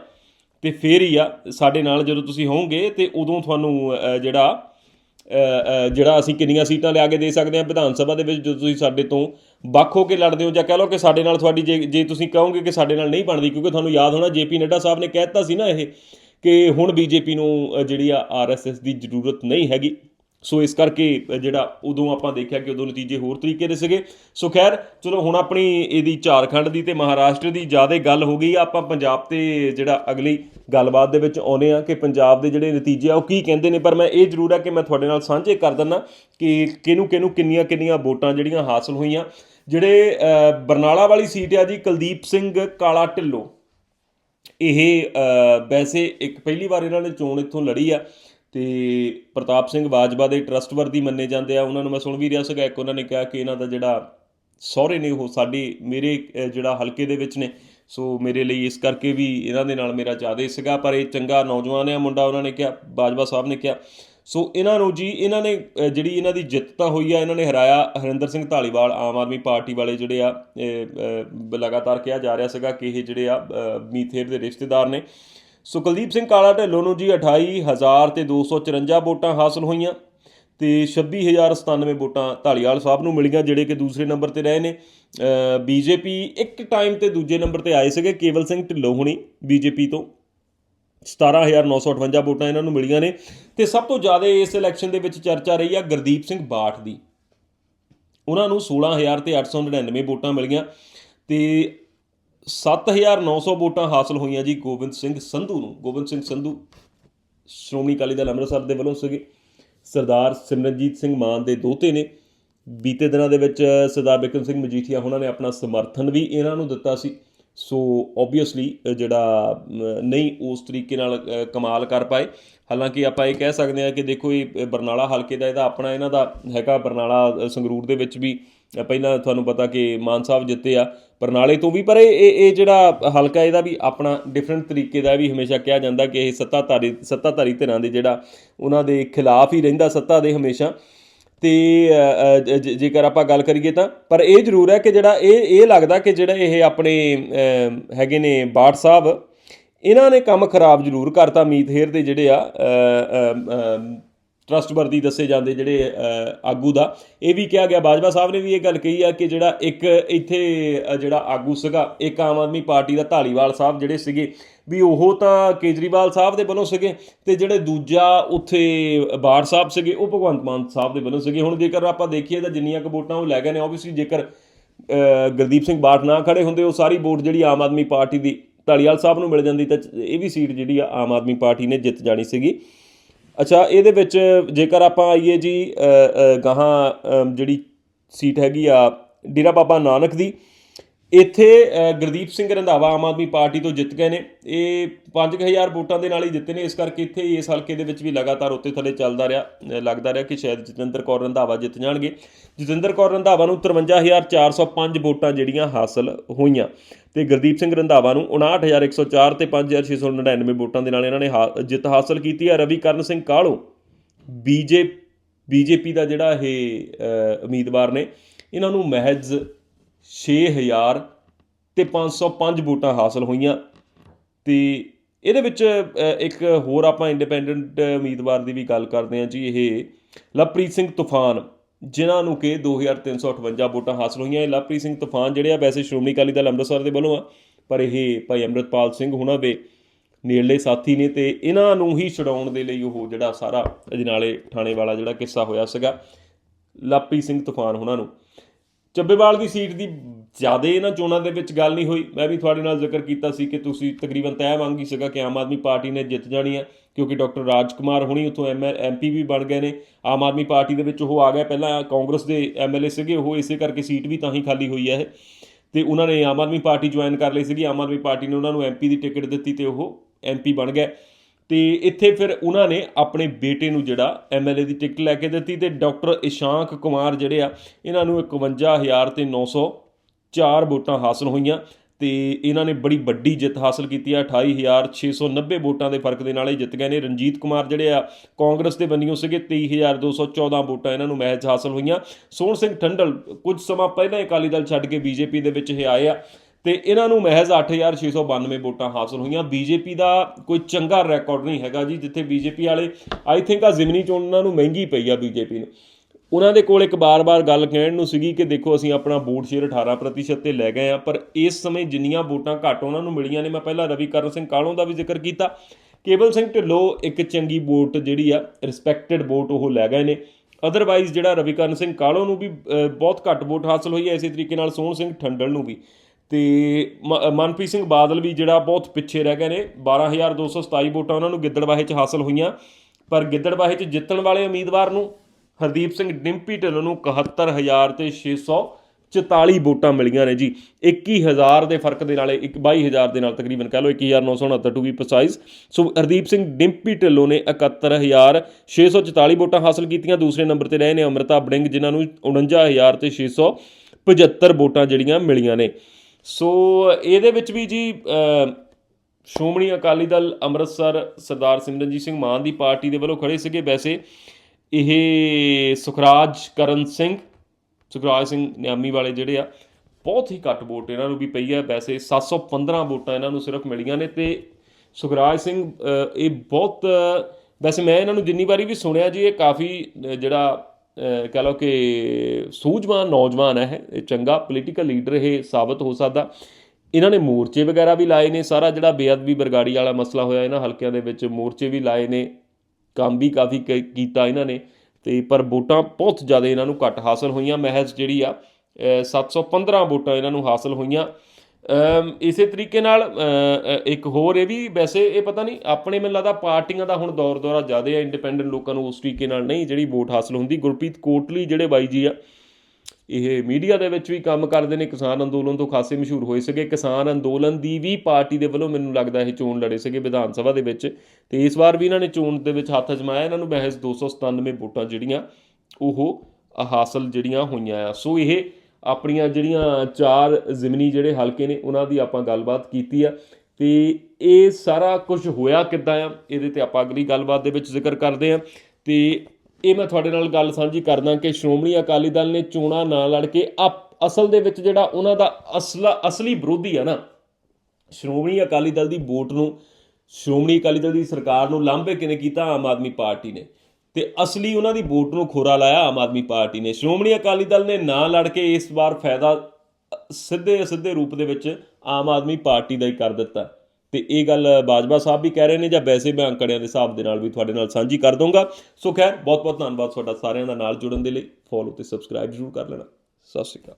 Speaker 1: ਤੇ ਫੇਰ ਹੀ ਆ, ਸਾਡੇ ਨਾਲ ਜਦੋਂ ਤੁਸੀਂ ਹੋਵੋਗੇ ਤੇ ਉਦੋਂ ਤੁਹਾਨੂੰ ਜਿਹੜਾ ਜਿਹੜਾ ਅਸੀਂ ਕਿੰਨੀਆਂ ਸੀਟਾਂ ਲਿਆ ਕੇ ਦੇ ਸਕਦੇ ਹਾਂ ਵਿਧਾਨ ਸਭਾ ਦੇ ਵਿੱਚ, ਜਦੋਂ ਤੁਸੀਂ ਸਾਡੇ ਤੋਂ ਵੱਖ ਹੋ ਕੇ ਲੜਦੇ ਹੋ ਜਾਂ ਕਹਿ ਲਓ ਕਿ ਸਾਡੇ ਨਾਲ ਤੁਹਾਡੀ, ਜੇ ਜੇ ਤੁਸੀਂ ਕਹੋਗੇ ਕਿ ਸਾਡੇ ਨਾਲ ਨਹੀਂ ਬਣਦੀ, ਕਿਉਂਕਿ ਤੁਹਾਨੂੰ ਯਾਦ ਹੋਣਾ ਜੇਪੀ ਨੱਡਾ ਸਾਹਿਬ ਨੇ ਕਹਿ ਦਿੱਤਾ ਸੀ ਨਾ ਇਹ ਕਿ ਹੁਣ ਬੀਜੇਪੀ ਨੂੰ ਜਿਹੜੀ ਆ ਆਰਐਸਐਸ ਦੀ ਜ਼ਰੂਰਤ ਨਹੀਂ ਹੈਗੀ। ਸੋ ਇਸ ਕਰਕੇ ਜਿਹੜਾ ਉਦੋਂ ਆਪਾਂ ਦੇਖਿਆ ਕਿ ਉਦੋਂ ਨਤੀਜੇ ਹੋਰ ਤਰੀਕੇ ਦੇ ਸੀਗੇ। ਸੋ ਖੈਰ, ਚਲੋ ਹੁਣ ਆਪਣੀ ਇਹਦੀ ਝਾਰਖੰਡ ਦੀ ਤੇ ਮਹਾਰਾਸ਼ਟਰ ਦੀ ਜ਼ਿਆਦਾ ਗੱਲ ਹੋ ਗਈ। ਆ। ਆਪਾਂ ਪੰਜਾਬ ਤੇ ਜਿਹੜਾ ਅਗਲੀ ਗੱਲਬਾਤ ਦੇ ਵਿੱਚ ਆਉਨੇ ਆ ਕਿ ਪੰਜਾਬ ਦੇ ਜਿਹੜੇ ਨਤੀਜੇ ਆ, ਉਹ ਕੀ ਕਹਿੰਦੇ ਨੇ। ਪਰ ਮੈਂ ਇਹ ਜ਼ਰੂਰ ਆ ਕਿ ਮੈਂ ਤੁਹਾਡੇ ਨਾਲ ਸਾਂਝੇ ਕਰ ਦਿੰਦਾ ਕਿ ਕਿਹਨੂੰ ਕਿਹਨੂੰ ਕਿੰਨੀਆਂ ਕਿੰਨੀਆਂ ਵੋਟਾਂ ਜਿਹੜੀਆਂ ਹਾਸਲ ਹੋਈਆਂ। ਜਿਹੜੇ ਬਰਨਾਲਾ ਵਾਲੀ ਸੀਟ ਆ ਜੀ, ਕੁਲਦੀਪ ਸਿੰਘ ਕਾਲਾ ਢਿੱਲੋਂ। ਇਹ ਵੈਸੇ ਇੱਕ ਪਹਿਲੀ ਵਾਰ ਇਹਨਾਂ ਨੇ ਚੋਣ ਇੱਥੋਂ ਲੜੀ ਆ ਤੇ ਪ੍ਰਤਾਪ ਸਿੰਘ ਬਾਜਵਾ ਦੇ ਟਰਸਟਵਰਦੀ ਮੰਨੇ ਜਾਂਦੇ ਆ। ਉਹਨਾਂ ਨੂੰ ਮੈਂ ਸੁਣ ਵੀ ਰਿਹਾ ਸੀਗਾ, ਇੱਕ ਉਹਨਾਂ ਨੇ ਕਿਹਾ ਕਿ ਇਹਨਾਂ ਦਾ ਜਿਹੜਾ ਸਹੁਰੇ ਨੇ, ਉਹ ਸਾਡੀ, ਮੇਰੇ ਜਿਹੜਾ ਹਲਕੇ ਦੇ ਵਿੱਚ ਨੇ, ਸੋ ਮੇਰੇ ਲਈ ਇਸ ਕਰਕੇ ਵੀ ਇਹਨਾਂ ਦੇ ਨਾਲ ਮੇਰਾ ਜ਼ਿਆਦਾ ਸੀਗਾ, ਪਰ ਇਹ ਚੰਗਾ ਨੌਜਵਾਨ ਆ ਮੁੰਡਾ, ਉਹਨਾਂ ਨੇ ਕਿਹਾ, ਬਾਜਵਾ ਸਾਹਿਬ ਨੇ ਕਿਹਾ। ਸੋ ਇਹਨਾਂ ਨੂੰ ਜੀ, ਇਹਨਾਂ ਨੇ ਜਿਹੜੀ ਇਹਨਾਂ ਦੀ ਜਿੱਤ ਤਾਂ ਹੋਈ ਆ, ਇਹਨਾਂ ਨੇ ਹਰਾਇਆ ਹਰਿੰਦਰ ਸਿੰਘ ਢਾਲੀਵਾਲ ਆਮ ਆਦਮੀ ਪਾਰਟੀ ਵਾਲੇ ਜਿਹੜੇ ਆ ਲਗਾਤਾਰ ਕਿਹਾ ਜਾ ਰਿਹਾ ਸੀਗਾ ਕਿ ਇਹ ਜਿਹੜੇ ਆ ਮੀਥੇਰ ਦੇ ਰਿਸ਼ਤੇਦਾਰ ਨੇ। ਸੋ ਕੁਲਦੀਪ ਸਿੰਘ ਕਾਲਾ ਢਿੱਲੋਂ ਨੂੰ ਜੀ 28000 ਤੇ 254 ਵੋਟਾਂ ਹਾਸਲ ਹੋਈਆਂ ਤੇ 26097 ਵੋਟਾਂ ਢਾਲੀਵਾਲ ਸਾਹਿਬ ਨੂੰ ਮਿਲੀਆਂ, ਜਿਹੜੇ ਕਿ ਦੂਸਰੇ ਨੰਬਰ ਤੇ ਰਹੇ ਨੇ। ਬੀਜੇਪੀ ਇੱਕ ਟਾਈਮ ਤੇ ਦੂਜੇ ਨੰਬਰ ਤੇ ਆਏ ਸੀਗੇ, ਕੇਵਲ ਸਿੰਘ ਢਿੱਲੋਂ ਹੁਣੀ ਬੀਜੇਪੀ ਤੋਂ। 17958 ਵੋਟਾਂ ਇਹਨਾਂ ਨੂੰ ਮਿਲੀਆਂ ਨੇ ਤੇ ਸਭ ਤੋਂ ਜ਼ਿਆਦਾ ਇਸ ਇਲੈਕਸ਼ਨ ਦੇ ਵਿੱਚ ਚਰਚਾ ਰਹੀ ਆ ਗੁਰਦੀਪ ਸਿੰਘ ਬਾਠ ਦੀ। ਉਹਨਾਂ ਨੂੰ 16000 ਤੇ 899 ਵੋਟਾਂ ਮਿਲੀਆਂ ਤੇ 7900 ਵੋਟਾਂ ਹਾਸਲ ਹੋਈਆਂ ਜੀ ਗੋਬਿੰਦ ਸਿੰਘ ਸੰਧੂ ਨੂੰ। ਗੋਬਿੰਦ ਸਿੰਘ ਸੰਧੂ ਸ਼੍ਰੋਮਣੀ ਅਕਾਲੀ ਦਲ ਅੰਮ੍ਰਿਤਸਰ ਦੇ ਵੱਲੋਂ ਸੀਗੇ। ਸਰਦਾਰ ਸਿਮਰਨਜੀਤ ਸਿੰਘ ਮਾਨ ਦੇ ਦੋਤੇ ਨੇ। ਬੀਤੇ ਦਿਨਾਂ ਦੇ ਵਿੱਚ ਸਰਦਾਰ ਬਿਕਰਮ ਸਿੰਘ ਮਜੀਠੀਆ, ਉਹਨਾਂ ਨੇ ਆਪਣਾ ਸਮਰਥਨ ਵੀ ਇਹਨਾਂ ਨੂੰ ਦਿੱਤਾ ਸੀ। ਸੋ ਓਬਵੀਅਸਲੀ ਜਿਹੜਾ ਨਹੀਂ ਉਸ ਤਰੀਕੇ ਨਾਲ ਕਮਾਲ ਕਰ ਪਾਏ। ਹਾਲਾਂਕਿ ਆਪਾਂ ਇਹ ਕਹਿ ਸਕਦੇ ਹਾਂ ਕਿ ਦੇਖੋ ਇਹ ਬਰਨਾਲਾ ਹਲਕੇ ਦਾ ਇਹਦਾ ਆਪਣਾ ਇਹਨਾਂ ਦਾ ਹੈਗਾ, ਬਰਨਾਲਾ ਸੰਗਰੂਰ ਦੇ ਵਿੱਚ ਵੀ ਪਹਿਲਾਂ ਤੁਹਾਨੂੰ ਪਤਾ ਕਿ ਮਾਨ ਸਾਹਿਬ ਜਿੱਤੇ ਆ। ਬਰਨਾਲੇ ਤੋਂ ਵੀ, ਪਰ ਇਹ ਇਹ ਜਿਹੜਾ ਹਲਕਾ ਇਹਦਾ ਵੀ ਆਪਣਾ ਡਿਫਰੈਂਟ ਤਰੀਕੇ ਦਾ ਵੀ ਹਮੇਸ਼ਾ ਕਿਹਾ ਜਾਂਦਾ ਕਿ ਇਹ ਸੱਤਾਧਾਰੀ ਸੱਤਾਧਾਰੀ ਧਿਰਾਂ ਦੇ ਜਿਹੜਾ ਉਹਨਾਂ ਦੇ ਖਿਲਾਫ ਹੀ ਰਹਿੰਦਾ, ਸੱਤਾ ਦੇ ਹਮੇਸ਼ਾ। ਤੇ ਜੇਕਰ ਆਪਾਂ ਗੱਲ ਕਰੀਏ ਤਾਂ, ਪਰ ਇਹ ਜ਼ਰੂਰ ਹੈ ਕਿ ਜਿਹੜਾ ਇਹ ਇਹ ਲੱਗਦਾ ਕਿ ਜਿਹੜਾ ਇਹ ਆਪਣੇ ਹੈਗੇ ਨੇ ਬਾਟ ਸਾਹਿਬ, ਇਹਨਾਂ ਨੇ ਕੰਮ ਖਰਾਬ ਜ਼ਰੂਰ ਕਰਤਾ ਮੀਤ ਹੇਰ ਦੇ ਜਿਹੜੇ ਆ ਟਰਸਟਵਰਦੀ ਦੱਸੇ ਜਾਂਦੇ ਜਿਹੜੇ ਆਗੂ ਦਾ। ਇਹ ਵੀ ਕਿਹਾ ਗਿਆ, ਬਾਜਵਾ ਸਾਹਿਬ ਨੇ ਵੀ ਇਹ ਗੱਲ ਕਹੀ ਆ ਕਿ ਜਿਹੜਾ ਇੱਕ ਇੱਥੇ ਜਿਹੜਾ ਆਗੂ ਸੀਗਾ, ਇੱਕ ਆਮ ਆਦਮੀ ਪਾਰਟੀ ਦਾ ਢਾਲੀਵਾਲ ਸਾਹਿਬ ਜਿਹੜੇ ਸੀਗੇ ਵੀ ਉਹ ਤਾਂ ਕੇਜਰੀਵਾਲ ਸਾਹਿਬ ਦੇ ਵੱਲੋਂ ਸੀਗੇ ਤੇ ਜਿਹੜੇ ਦੂਜਾ ਉੱਥੇ ਬਾੜ ਸਾਹਿਬ ਸੀਗੇ, ਉਹ ਭਗਵੰਤ ਮਾਨ ਸਾਹਿਬ ਦੇ ਵੱਲੋਂ ਸੀਗੇ। ਹੁਣ ਜੇਕਰ ਆਪਾਂ ਦੇਖੀਏ ਤਾਂ ਜਿੰਨੀਆਂ ਕੁ ਵੋਟਾਂ ਉਹ ਲੈ ਗਏ ਨੇ ਆਬਵੀਅਸਲੀ ਜੇਕਰ ਗੁਰਦੀਪ ਸਿੰਘ ਬਾਠ ਨਾ ਖੜੇ ਹੁੰਦੇ, ਉਹ ਸਾਰੀ ਵੋਟ ਜਿਹੜੀ ਆਮ ਆਦਮੀ ਪਾਰਟੀ ਦੀ ਢਾਲੀਵਾਲ ਸਾਹਿਬ ਨੂੰ ਮਿਲ ਜਾਂਦੀ, ਤਾਂ ਇਹ ਵੀ ਸੀਟ ਜਿਹੜੀ ਆ ਆਮ ਆਦਮੀ ਪਾਰਟੀ ਨੇ ਜਿੱਤ ਜਾਣੀ ਸੀਗੀ। ਅੱਛਾ, ਇਹਦੇ ਵਿੱਚ ਜੇਕਰ ਆਪਾਂ ਆਈਏ ਜੀ ਗਾਹਾਂ ਜਿਹੜੀ ਸੀਟ ਹੈਗੀ ਆ, ਡੇਰਾ ਬਾਬਾ ਨਾਨਕ ਦੀ ਇੱਥੇ ਗੁਰਦੀਪ ਸਿੰਘ ਰੰਧਾਵਾ ਆਮ ਆਦਮੀ ਪਾਰਟੀ ਤੋਂ ਜਿੱਤ ਗਏ ਨੇ। ਇਹ 5000 ਵੋਟਾਂ ਦੇ ਨਾਲ ਹੀ ਜਿੱਤੇ ਨੇ। ਇਸ ਕਰਕੇ ਇੱਥੇ ਇਸ ਹਲਕੇ ਦੇ ਵਿੱਚ ਵੀ ਲਗਾਤਾਰ ਉੱਤੇ ਥੱਲੇ ਚੱਲਦਾ ਰਿਹਾ। ਲੱਗਦਾ ਰਿਹਾ ਕਿ ਸ਼ਾਇਦ ਜਤਿੰਦਰ ਕੌਰ ਰੰਧਾਵਾ ਜਿੱਤ ਜਾਣਗੇ। ਜਤਿੰਦਰ ਕੌਰ ਰੰਧਾਵਾ ਨੂੰ 53405 ਵੋਟਾਂ ਜਿਹੜੀਆਂ ਹਾਸਲ ਹੋਈਆਂ। ਤੇ ਗੁਰਦੀਪ ਸਿੰਘ ਰੰਧਾਵਾ ਨੂੰ 59104 ਤੇ 5699 ਵੋਟਾਂ ਦੇ ਨਾਲ ਇਹਨਾਂ ਨੇ ਹਾ- ਜਿੱਤ ਹਾਸਲ ਕੀਤੀ ਹੈ। ਰਵੀ ਕਰਨ ਸਿੰਘ ਕਾਹਲੋਂ? ਬੀਜੇ ਬੀਜੇਪੀ ਦਾ ਜਿਹੜਾ ਇਹ ਉਮੀਦਵਾਰ ਨੇ, ਇਹਨਾਂ ਨੂੰ ਮਹਿਜ਼ 6000 ਤੇ 505 ਵੋਟਾਂ ਹਾਸਲ ਹੋਈਆਂ। ਤੇ ਇਹਦੇ ਵਿੱਚ ਇੱਕ ਹੋਰ ਆਪਾਂ ਇੰਡੀਪੈਂਡੈਂਟ ਉਮੀਦਵਾਰ ਦੀ ਵੀ ਗੱਲ ਕਰਦੇ ਹਾਂ ਜੀ, ਇਹ ਲਵਪ੍ਰੀਤ ਸਿੰਘ ਤੂਫਾਨ, ਜਿਨ੍ਹਾਂ ਨੂੰ ਕਿ 2358 ਵੋਟਾਂ ਹਾਸਲ ਹੋਈਆਂ। ਇਹ ਲਵਪ੍ਰੀਤ ਸਿੰਘ ਤੂਫਾਨ ਜਿਹੜੇ ਆ, ਵੈਸੇ ਸ਼੍ਰੋਮਣੀ ਅਕਾਲੀ ਦਲ ਅੰਮ੍ਰਿਤਸਰ ਦੇ ਵੱਲੋਂ ਆ, ਪਰ ਇਹ ਭਾਈ ਅੰਮ੍ਰਿਤਪਾਲ ਸਿੰਘ ਹੁਣਾਂ ਦੇ ਨੇੜਲੇ ਸਾਥੀ ਨੇ ਤੇ ਇਹਨਾਂ ਨੂੰ ਹੀ ਛਡਾਉਣ ਦੇ ਲਈ ਉਹ ਜਿਹੜਾ ਸਾਰਾ ਅਜਨਾਲੇ ਥਾਣੇ ਵਾਲਾ ਜਿਹੜਾ ਕਿੱਸਾ ਹੋਇਆ ਸੀਗਾ, ਲਵਪ੍ਰੀਤ ਸਿੰਘ ਤੂਫਾਨ ਹੁਣਾਂ ਨੂੰ। ਚੱਬੇਵਾਲ ਦੀ ਸੀਟ ਦੀ ਜ਼ਿਆਦਾ ਇਹਨਾਂ ਚੋਣਾਂ ਦੇ ਵਿੱਚ ਗੱਲ ਨਹੀਂ ਹੋਈ। ਮੈਂ ਵੀ ਤੁਹਾਡੇ ਨਾਲ ਜ਼ਿਕਰ ਕੀਤਾ ਸੀ ਕਿ ਤੁਸੀਂ ਤਕਰੀਬਨ ਤੈਅ ਮੰਗੀ ਸੀਗਾ ਕਿ ਆਮ ਆਦਮੀ ਪਾਰਟੀ ਨੇ ਜਿੱਤ ਜਾਣੀ ਹੈ, ਕਿਉਂਕਿ ਡਾਕਟਰ ਰਾਜਕੁਮਾਰ ਹੁਣੀ ਉੱਥੋਂ ਐਮ ਐਮਪੀ ਵੀ ਬਣ ਗਏ ਨੇ। ਆਮ ਆਦਮੀ ਪਾਰਟੀ ਦੇ ਵਿੱਚ ਉਹ ਆ ਗਏ। ਪਹਿਲਾਂ ਕਾਂਗਰਸ ਦੇ ਐਮਐਲਏ ਸੀਗੇ, ਉਹ ਇਸੇ ਕਰਕੇ ਸੀਟ ਵੀ ਤਾਂ ਹੀ ਖਾਲੀ ਹੋਈ ਹੈ ਇਹ। ਤੇ ਉਹਨਾਂ ਨੇ ਆਮ ਆਦਮੀ ਪਾਰਟੀ ਜੁਆਇਨ ਕਰ ਲਈ ਸੀਗੀ। ਆਮ ਆਦਮੀ ਪਾਰਟੀ ਨੇ ਉਹਨਾਂ ਨੂੰ ਐਮਪੀ ਦੀ ਟਿਕਟ ਦਿੱਤੀ ਤੇ ਉਹ ਐਮਪੀ ਬਣ ਗਏ। ਤੇ ਇੱਥੇ ਫਿਰ ਉਹਨਾਂ ਨੇ ਆਪਣੇ ਬੇਟੇ ਨੂੰ ਜਿਹੜਾ ਐਮਐਲਏ ਦੀ ਟਿਕਟ ਲੈ ਕੇ ਦਿੱਤੀ ਤੇ ਡਾਕਟਰ ਇਸ਼ਾਂਕ ਕੁਮਾਰ ਜਿਹੜੇ ਆ, ਇਹਨਾਂ ਨੂੰ 51000 ਤੇ 904 ਵੋਟਾਂ ਹਾਸਲ ਹੋਈਆਂ ਤੇ ਇਹਨਾਂ ਨੇ ਬੜੀ ਵੱਡੀ ਜਿੱਤ ਹਾਸਲ ਕੀਤੀ ਆ 28690 ਵੋਟਾਂ ਦੇ ਫ਼ਰਕ ਦੇ ਨਾਲ ਇਹ ਜਿੱਤ ਗਏ ਨੇ। ਰਣਜੀਤ ਕੁਮਾਰ ਜਿਹੜੇ ਆ, ਕਾਂਗਰਸ ਦੇ ਬੰਨਿਓ ਸੀਗੇ 23214 ਵੋਟਾਂ ਇਹਨਾਂ ਨੂੰ ਮਹਿਜ਼ ਹਾਸਲ ਹੋਈਆਂ। ਸੋਹਣ ਸਿੰਘ ਠੰਡਲ ਕੁਝ ਸਮਾਂ ਪਹਿਲਾਂ ਹੀ ਅਕਾਲੀ ਦਲ ਛੱਡ ਕੇ ਬੀਜੇਪੀ ਦੇ ਵਿੱਚ ਇਹ ਆਏ ਆ। ਤੇ ਇਹਨਾਂ ਨੂੰ ਮਹਿਜ਼ 8692 ਵੋਟਾਂ ਹਾਸਲ ਹੋਈਆਂ। ਬੀਜੇਪੀ ਦਾ ਕੋਈ ਚੰਗਾ ਰੈਕਾਰਡ ਨਹੀਂ ਹੈਗਾ ਜੀ, ਜਿੱਥੇ ਬੀਜੇਪੀ ਵਾਲੇ ਆਈ ਥਿੰਕ ਆ ਜ਼ਿਮਨੀ ਚੋਣ ਉਹਨਾਂ ਨੂੰ ਮਹਿੰਗੀ ਪਈ ਆ ਬੀਜੇਪੀ ਨੂੰ। ਉਹਨਾਂ ਦੇ ਕੋਲ ਇੱਕ ਬਾਰ-ਬਾਰ ਗੱਲ ਕਹਿਣ ਨੂੰ ਸੀਗੀ ਕਿ ਦੇਖੋ ਅਸੀਂ ਆਪਣਾ ਵੋਟ ਸ਼ੇਅਰ 18% ਤੇ ਲੈ ਗਏ ਆ, ਪਰ ਇਸ ਸਮੇਂ ਜਿੰਨੀਆਂ ਵੋਟਾਂ ਘੱਟ ਉਹਨਾਂ ਨੂੰ ਮਿਲੀਆਂ ਨੇ, ਮੈਂ ਪਹਿਲਾਂ ਰਵੀ ਕਰਨ ਸਿੰਘ ਕਾਲੋਂ ਦਾ ਵੀ ਜ਼ਿਕਰ ਕੀਤਾ। ਕੇਵਲ ਸਿੰਘ ਢਿੱਲੋਂ ਇੱਕ ਚੰਗੀ ਵੋਟ ਜਿਹੜੀ ਆ ਰਿਸਪੈਕਟਡ ਵੋਟ ਉਹ ਲੈ ਗਏ ਨੇ। ਅਦਰਵਾਈਜ਼ ਜਿਹੜਾ ਰਵੀਕਰਨ ਸਿੰਘ ਕਾਲੋਂ ਨੂੰ ਵੀ ਬਹੁਤ ਘੱਟ ਵੋਟ ਹਾਸਲ ਹੋਈ ਹੈ ਇਸੇ ਤਰੀਕੇ ਨਾਲ ਸੋਹਣ ਸਿੰਘ ਠੰਡਲ ਨੂੰ ਵੀ। ਤੇ ਮ- ਮਨਪ੍ਰੀਤ ਸਿੰਘ ਬਾਦਲ ਵੀ ਜਿਹੜਾ ਬਹੁਤ ਪਿੱਛੇ ਰਹਿ ਗਏ ਨੇ। 12227 ਵੋਟਾਂ ਉਹਨਾਂ ਨੂੰ ਗਿੱਦੜਵਾਹੇ 'ਚ ਹਾਸਲ ਹੋਈਆਂ। ਪਰ ਗਿੱਦੜਬਾਹੇ 'ਚ ਜਿੱਤਣ ਵਾਲੇ ਉਮੀਦਵਾਰ ਨੂੰ ਹਰਦੀਪ ਸਿੰਘ ਡਿੰਪੀ ਢਿੱਲੋਂ ਨੂੰ 71000 ਤੇ 644 ਵੋਟਾਂ ਮਿਲੀਆਂ ਨੇ ਜੀ। 21000 ਦੇ ਫ਼ਰਕ ਦੇ ਨਾਲ ਇੱਕ 22000 ਦੇ ਨਾਲ ਤਕਰੀਬਨ ਕਹ ਲਓ 21969 to be precise. So Hardeep Singh Dimpy Dhillon ਨੇ 71644 ਵੋਟਾਂ ਹਾਸਲ ਕੀਤੀਆਂ। ਦੂਸਰੇ ਨੰਬਰ ਤੇ ਰਹੇ ਨੇ ਅਮਰਤਾ ਬੜਿੰਗ, ਜਿਨ੍ਹਾਂ ਨੂੰ 49000 ਤੇ 675 ਵੋਟਾਂ ਜਿਹੜੀਆਂ ਮਿਲੀਆਂ ਨੇ। ਸੋ ਇਹਦੇ ਵਿੱਚ ਵੀ ਜੀ ਅਹ, ਸ਼੍ਰੋਮਣੀ ਅਕਾਲੀ ਦਲ ਅੰਮ੍ਰਿਤਸਰ ਸਰਦਾਰ ਸਿਮਰਨਜੀਤ ਸਿੰਘ ਮਾਨ ਦੀ ਪਾਰਟੀ ਦੇ ਵੱਲੋਂ ਖੜੇ ਸੀਗੇ। ਵੈਸੇ ਇਹ ਸੁਖਰਾਜ ਕਰਨ ਸਿੰਘ ਸੁਖਰਾਜ ਸਿੰਘ ਨਿਆਮੀ ਵਾਲੇ ਜਿਹੜੇ ਆ ਬਹੁਤ ਹੀ ਘੱਟ ਵੋਟ ਇਹਨਾਂ ਨੂੰ ਵੀ ਪਈ ਹੈ। ਵੈਸੇ 715 ਵੋਟਾਂ ਇਹਨਾਂ ਨੂੰ ਸਿਰਫ ਮਿਲੀਆਂ ਨੇ ਤੇ ਸੁਖਰਾਜ ਸਿੰਘ ਇਹ ਬਹੁਤ ਵੈਸੇ ਮੈਂ ਇਹਨਾਂ ਨੂੰ ਜਿੰਨੀ ਵਾਰੀ ਵੀ ਸੁਣਿਆ ਜੀ ਇਹ ਕਾਫੀ ਜਿਹੜਾ ਕਹਿ ਲਓ ਕਿ ਸੂਝਵਾਨ ਨੌਜਵਾਨ ਹੈ ਇਹ ਚੰਗਾ ਪੋਲੀਟੀਕਲ ਲੀਡਰ ਇਹ ਸਾਬਤ ਹੋ ਸਕਦਾ। ਇਹਨਾਂ ਨੇ ਮੋਰਚੇ ਵਗੈਰਾ ਵੀ ਲਾਏ ਨੇ, ਸਾਰਾ ਜਿਹੜਾ ਬੇਅਦਬੀ ਬਰਗਾੜੀ ਵਾਲਾ ਮਸਲਾ ਹੋਇਆ ਇਹਨਾਂ ਹਲਕਿਆਂ ਦੇ ਵਿੱਚ, ਮੋਰਚੇ ਵੀ ਲਾਏ ਨੇ, ਕੰਮ ਵੀ ਕਾਫੀ ਕ- ਕੀਤਾ ਇਹਨਾਂ ਨੇ, ਤੇ ਪਰ ਵੋਟਾਂ ਬਹੁਤ ਜ਼ਿਆਦਾ ਇਹਨਾਂ ਨੂੰ ਘੱਟ ਹਾਸਲ ਹੋਈਆਂ, ਮਹਿਜ਼ ਜਿਹੜੀ ਆ, ਅਹ 715 ਵੋਟਾਂ ਇਹਨਾਂ ਨੂੰ ਹਾਸਲ ਹੋਈਆਂ। ਇਸੇ ਤਰੀਕੇ ਨਾਲ ਇੱਕ ਹੋਰ ਇਹ ਵੀ ਵੈਸੇ ਇਹ ਪਤਾ ਨਹੀਂ, ਆਪਣੇ ਮੈਨੂੰ ਲੱਗਦਾ ਪਾਰਟੀਆਂ ਦਾ ਹੁਣ ਦੌਰ ਦੌਰਾ ਜ਼ਿਆਦਾ ਹੈ ਇੰਡੀਪੈਂਡੈਂਟ ਲੋਕਾਂ ਨੂੰ ਉਸ ਤਰੀਕੇ ਨਾਲ ਨਹੀਂ ਜਿਹੜੀ ਵੋਟ ਹਾਸਲ ਹੁੰਦੀ। ਗੁਰਪ੍ਰੀਤ ਕੋਟਲੀ ਜਿਹੜੇ ਬਾਈ ਜੀ ਆ, ਇਹ ਮੀਡੀਆ ਦੇ ਵਿੱਚ ਵੀ ਕੰਮ ਕਰਦੇ ਨੇ, ਕਿਸਾਨ ਅੰਦੋਲਨ ਤੋਂ ਖਾਸੇ ਮਸ਼ਹੂਰ ਹੋਏ ਸੀਗੇ। ਕਿਸਾਨ ਅੰਦੋਲਨ ਦੀ ਵੀ ਪਾਰਟੀ ਦੇ ਵੱਲੋਂ ਮੈਨੂੰ ਲੱਗਦਾ ਇਹ ਚੋਣ ਲੜੇ ਸੀਗੇ ਵਿਧਾਨ ਸਭਾ ਦੇ ਵਿੱਚ। ਤੇ ਇਸ ਵਾਰ ਵੀ ਇਹਨਾਂ ਨੇ ਚੋਣ ਦੇ ਵਿੱਚ ਹੱਥ ਅਜਮਾਇਆ, ਇਹਨਾਂ ਨੂੰ ਮਹਿਜ਼ 297 ਵੋਟਾਂ ਜਿਹੜੀਆਂ, ਉਹ ਹਾਸਲ ਜਿਹੜੀਆਂ ਹੋਈਆਂ ਆ। ਸੋ ਇਹ ਆਪਣੀਆਂ ਜਿਹੜੀਆਂ ਚਾਰ ਜ਼ਿਮਨੀ ਜਿਹੜੇ ਹਲਕੇ ਨੇ, ਉਹਨਾਂ ਦੀ ਆਪਾਂ ਗੱਲਬਾਤ ਕੀਤੀ ਆ। ਤੇ ਇਹ ਸਾਰਾ ਕੁਝ ਹੋਇਆ ਕਿੱਦਾਂ ਆ, ਇਹਦੇ ਤੇ ਆਪਾਂ ਅਗਲੀ ਗੱਲਬਾਤ ਦੇ ਵਿੱਚ ਜ਼ਿਕਰ ਕਰਦੇ ਆ। ਤੇ ਇਹ ਮੈਂ ਤੁਹਾਡੇ ਨਾਲ ਗੱਲ ਸਾਂਝੀ ਕਰਦਾ ਕਿ ਸ਼੍ਰੋਮਣੀ ਅਕਾਲੀ ਦਲ ਨੇ ਚੋਣਾਂ ਨਾ ਲੜ ਕੇ ਅਪ- ਅਸਲ ਦੇ ਵਿੱਚ ਜਿਹੜਾ ਉਹਨਾਂ ਦਾ ਅਸਲਾ, ਅਸਲੀ ਵਿਰੋਧੀ ਆ ਨਾ, ਸ਼੍ਰੋਮਣੀ ਅਕਾਲੀ ਦਲ ਦੀ ਵੋਟ ਨੂੰ, ਸ਼੍ਰੋਮਣੀ ਅਕਾਲੀ ਦਲ ਦੀ ਸਰਕਾਰ ਨੂੰ ਲਾਂਭੇ ਕਿਨੇ ਕੀਤਾ ਆਮ ਆਦਮੀ ਪਾਰਟੀ ਨੇ? ਤੇ ਅਸਲੀ ਉਹਨਾਂ ਦੀ ਵੋਟ ਨੂੰ ਖੋਰਾ ਲਾਇਆ ਆਮ ਆਦਮੀ ਪਾਰਟੀ ਨੇ। ਸ਼੍ਰੋਮਣੀ ਅਕਾਲੀ ਦਲ ਨੇ ਨਾ ਲੜ ਕੇ ਇਸ ਵਾਰ ਫਾਇਦਾ ਸਿੱਧੇ ਸਿੱਧੇ ਰੂਪ ਦੇ ਵਿੱਚ ਆਮ ਆਦਮੀ ਪਾਰਟੀ ਦਾ ਹੀ ਕਰ ਦਿੱਤਾ। ਤੇ ਇਹ ਗੱਲ ਬਾਜਵਾ ਸਾਹਿਬ ਵੀ ਕਹਿ ਰਹੇ ਨੇ ਜਾਂ ਵੈਸੇ ਮੈਂ ਅੰਕੜਿਆਂ ਦੇ ਹਿਸਾਬ ਦੇ ਨਾਲ ਵੀ ਤੁਹਾਡੇ ਨਾਲ ਸਾਂਝੀ ਕਰ ਦਊਂਗਾ। ਸੋ ਖੈਰ ਬਹੁਤ ਬਹੁਤ ਧੰਨਵਾਦ ਤੁਹਾਡਾ ਸਾਰਿਆਂ ਦਾ ਨਾਲ ਜੁੜਨ ਦੇ ਲਈ। ਫੋਲੋ ਤੇ ਸਬਸਕ੍ਰਾਈਬ ਜ਼ਰੂਰ ਕਰ ਲੈਣਾ। ਸਤਿ ਸ਼੍ਰੀ ਅਕਾਲ।